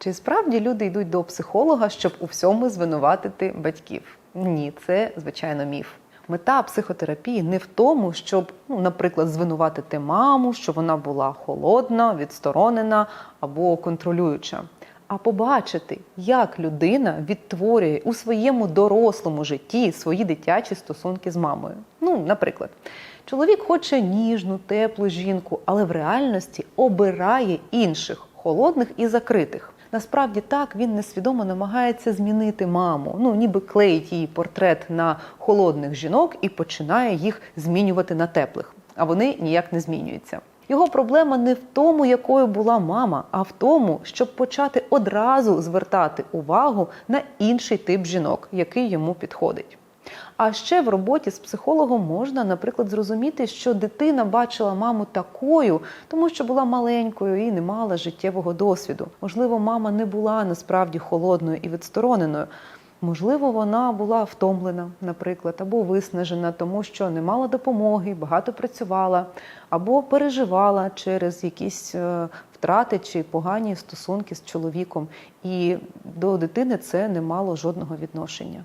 Чи справді люди йдуть до психолога, щоб у всьому звинуватити батьків? Ні, це звичайно міф. Мета психотерапії не в тому, щоб, ну, наприклад, звинуватити маму, що вона була холодна, відсторонена або контролююча, а побачити, як людина відтворює у своєму дорослому житті свої дитячі стосунки з мамою. Ну, наприклад, чоловік хоче ніжну, теплу жінку, але в реальності обирає інших холодних і закритих. Насправді так він несвідомо намагається змінити маму, ну ніби клеїть її портрет на холодних жінок і починає їх змінювати на теплих, а вони ніяк не змінюються. Його проблема не в тому, якою була мама, а в тому, щоб почати одразу звертати увагу на інший тип жінок, який йому підходить. А ще в роботі з психологом можна, наприклад, зрозуміти, що дитина бачила маму такою, тому що була маленькою і не мала життєвого досвіду. Можливо, мама не була насправді холодною і відстороненою. Можливо, вона була втомлена, наприклад, або виснажена, тому що не мала допомоги, багато працювала, або переживала через якісь е, втрати чи погані стосунки з чоловіком. І до дитини це не мало жодного відношення.